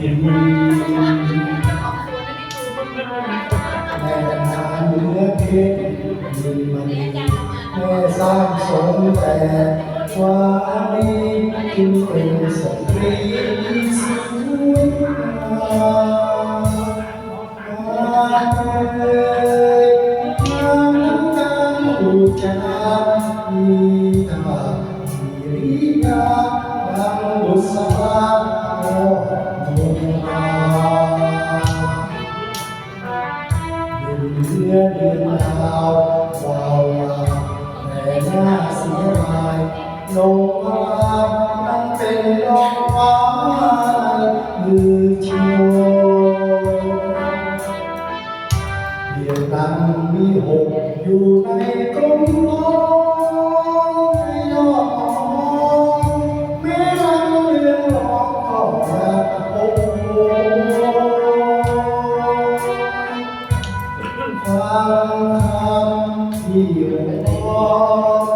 เห็นมันเนื้อที่รมีมันแม่สร้างสมแต่ความดีจึงเป็นสตรีสวยงามเอ่ทั้งการอุจจาระมีตามีริกา เดือนเดือนดาววาวาแต่หน้าเสีย ความคำที่ร้อ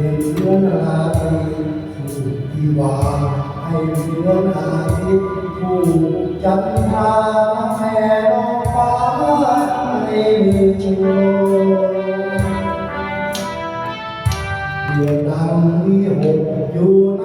ให้เหมือนราตรีสุดที่วาให้เหมือนอาทิตย์ผู้จันทราแม่ลอกฟ้าให้มีจูเดือนนั้นมีหกอยู่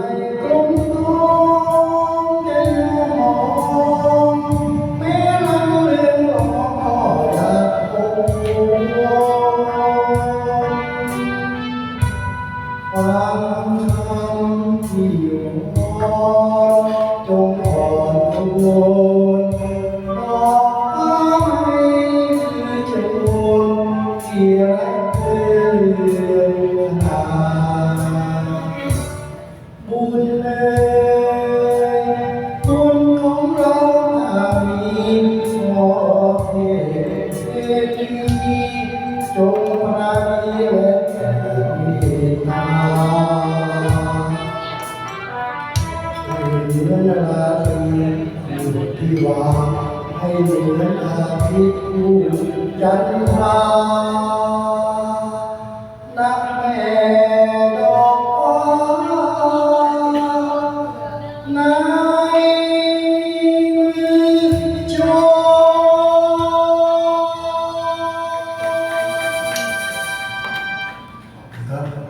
ที่วางให้เหมือนอาทิตย์ผู้จันทรา